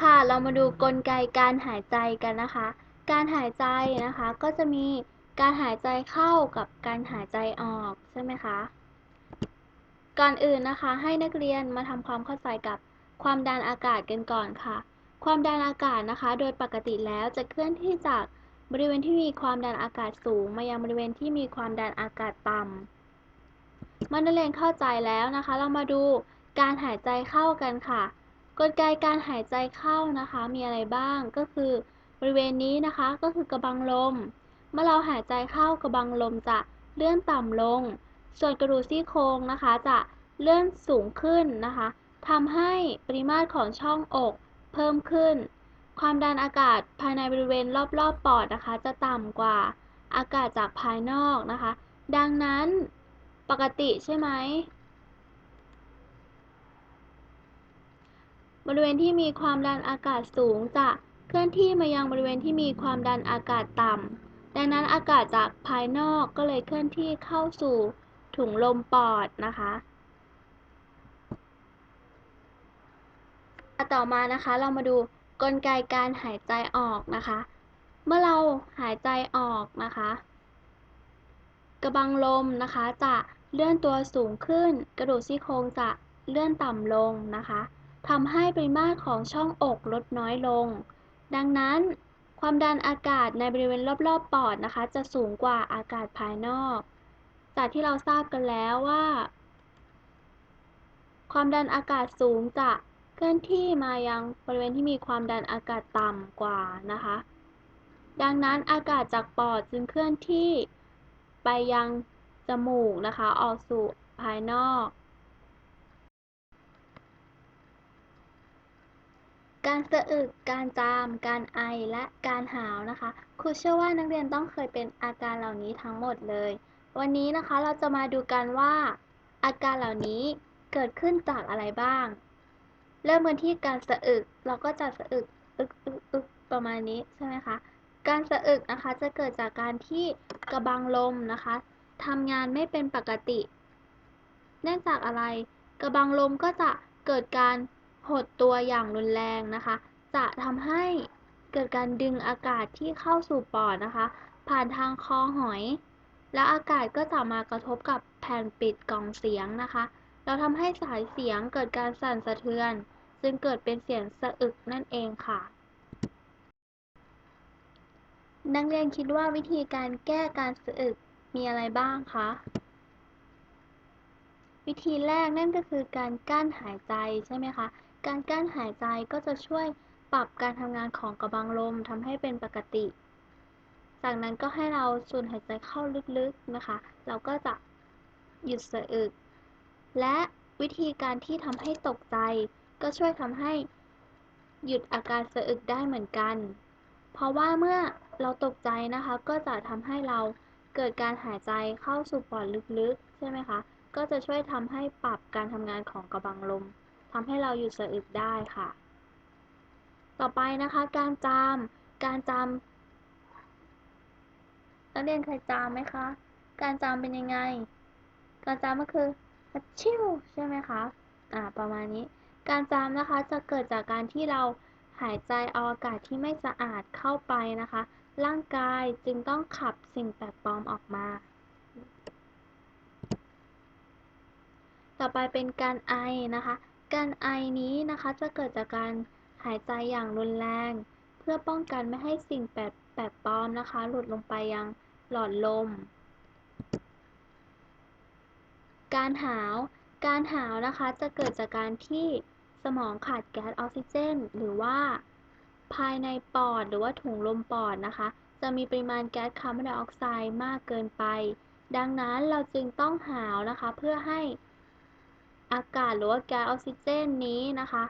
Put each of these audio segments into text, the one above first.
ค่ะเรามาดูกลไกการหายใจกันนะคะ การหายใจนะคะก็จะมีการหายใจเข้ากับการหายใจออกใช่ไหมคะ ก่อนอื่นนะคะให้นักเรียนมาทำความเข้าใจกับความดันอากาศกันก่อนค่ะ ความดันอากาศนะคะ โดยปกติแล้วจะเคลื่อนที่จากบริเวณที่มีความดันอากาศสูง มายังบริเวณที่มีความดันอากาศต่ำเมื่อนักเรียนเข้าใจแล้วนะคะ เรามาดูการหายใจเข้ากันค่ะ กลไกการหายใจเข้านะคะมีอะไรบ้างก็คือบริเวณนี้นะคะก็คือกระบังลม เมื่อเราหายใจเข้ากระบังลมจะเลื่อนต่ำลง ส่วนกระดูกซี่โครงนะคะ จะเลื่อนสูงขึ้นนะคะทำให้ปริมาตรของช่องอกเพิ่มขึ้น ความดันอากาศภายในบริเวณรอบๆปอดนะคะ จะต่ำกว่าอากาศจากภายนอกนะคะ ดังนั้นปกติใช่ไหม บริเวณที่มีความดันอากาศสูงจะเคลื่อนที่มายังบริเวณที่มีความดันอากาศต่ำ ดังนั้นอากาศจากภายนอกก็เลยเคลื่อนที่เข้าสู่ถุงลมปอดนะคะต่อมานะคะเรามาดูกลไกการหายใจออกนะคะ เมื่อเราหายใจออกนะคะ กระบังลมนะคะจะเลื่อนตัวสูงขึ้น กระดูกซี่โครงจะเลื่อนต่ำลงนะคะ ทำให้ปริมาตรของช่องอกลดน้อยลง ดังนั้น ความดันอากาศในบริเวณรอบๆ ปอดนะคะ จะสูงกว่าอากาศภายนอก จากที่เราทราบกันแล้วว่า ความดันอากาศสูงจะเคลื่อนที่มายังบริเวณที่มีความดันอากาศต่ำกว่านะคะ ดังนั้นอากาศจากปอดจึงเคลื่อนที่ไปยังจมูกนะคะ ออกสู่ภายนอก การสะอึก การจาม การไอ และการหาวนะคะ ครูเชื่อว่านักเรียนต้องเคยเป็นอาการเหล่านี้ทั้งหมดเลย วันนี้นะคะเราจะมาดูกันว่า อาการเหล่านี้เกิดขึ้นจากอะไรบ้าง เริ่มกันที่การสะอึก เราก็จะสะอึก อึกอึกอึกประมาณนี้ใช่ไหมคะ การสะอึกนะคะจะเกิดจากการที่กระบังลมนะคะทำงานไม่เป็นปกติ เนื่องจากอะไร กระบังลมก็จะเกิดการ หดตัวอย่างรุนแรงนะคะ จะทำให้เกิดการดึงอากาศที่เข้าสู่ปอดนะคะ ผ่านทางคอหอย แล้วอากาศก็จะมากระทบกับแผ่นปิดกล่องเสียงนะคะ เราทำให้สายเสียงเกิดการสั่นสะเทือน จึงเกิดเป็นเสียงสะอึกนั่นเองค่ะ นักเรียนคิดว่าวิธีการแก้การสะอึกมีอะไรบ้างคะวิธีแรกนั่นก็คือการกั้นหายใจใช่ไหมคะ การกั้นหายใจก็จะช่วยปรับการทำงานของกระบังลมทำให้เป็นปกติ จากนั้นก็ให้เราสูดหายใจเข้าลึกๆนะคะ เราก็จะหยุดสะอึก และวิธีการที่ทำให้ตกใจ ก็ช่วยทำให้หยุดอาการสะอึกได้เหมือนกัน เพราะว่าเมื่อเราตกใจนะคะ ก็จะทำให้เราเกิดการหายใจเข้าสู่ปอดลึกๆ ใช่ไหมคะ ก็จะช่วยทำให้ปรับการทำงานของกระบังลม ทำให้เราหยุดสะอึกได้ค่ะ ต่อไปนะคะ การจามการจามนักเรียนเคยจามไหมคะ การจามเป็นยังไง การจามก็คือชิวใช่ไหมคะ อ่า ประมาณนี้ การจามนะคะจะเกิดจากการที่เราหายใจเอาอากาศที่ไม่สะอาดเข้าไปนะคะ ร่างกายจึงต้องขับสิ่งแปลกปลอมออกมา ต่อไปเป็นการไอนะคะ การไอนี้นะคะจะเกิดจากการหายใจอย่างรุนแรง เพื่อป้องกันไม่ให้สิ่งแปลกแปลกปลอมนะคะ หลุดลงไปยังหลอดลม การหาว การหาวนะคะจะเกิดจากการที่สมองขาดแก๊สออกซิเจน หรือว่าภายในปอดหรือว่าถุงลมปอดนะคะ จะมีปริมาณแก๊สคาร์บอนไดออกไซด์มากเกินไป ดังนั้นเราจึงต้องหาวนะคะเพื่อให้ อากาศหรือว่าแก๊สออกซิเจนนี้นะคะ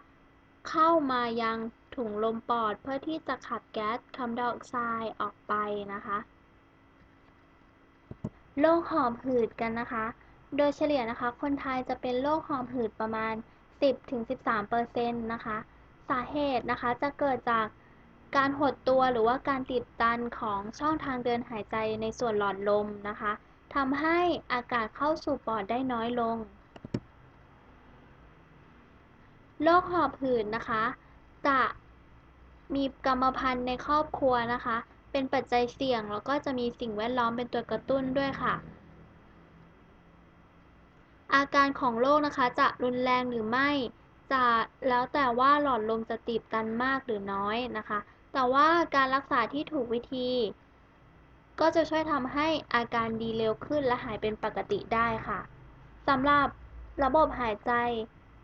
เข้ามายังถุงลมปอดเพื่อที่จะขับแก๊สคาร์บอนไดออกไซด์ออกไปนะคะโรคหอบหืดกันนะคะ โดยเฉลี่ยนะคะ คนไทยจะเป็นโรคหอบหืดประมาณ 10-13%นะคะ สาเหตุนะคะจะเกิดจากการหดตัวหรือว่าการติดตันของช่องทางเดินหายใจในส่วนหลอดลมนะคะทำให้อากาศเข้าสู่ปอดได้น้อยลง โรคหอบหืดนะคะ จะมีกรรมพันธุ์ในครอบครัวนะคะ เป็นปัจจัยเสี่ยงแล้วก็จะมีสิ่งแวดล้อมเป็นตัวกระตุ้นด้วยค่ะ อาการของโรคนะคะจะรุนแรงหรือไม่ จะแล้วแต่ว่าหลอดลมจะตีบตันมากหรือน้อยนะคะ แต่ว่าการรักษาที่ถูกวิธี ก็จะช่วยทำให้อาการดีเร็วขึ้นและหายเป็นปกติได้ค่ะสำหรับระบบหายใจ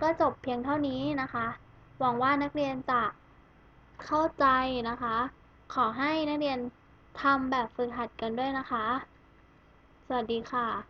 ก็จบเพียงเท่านี้นะคะ หวังว่านักเรียนจะเข้าใจนะคะ ขอให้นักเรียนทำแบบฝึกหัดกันด้วยนะคะ สวัสดีค่ะ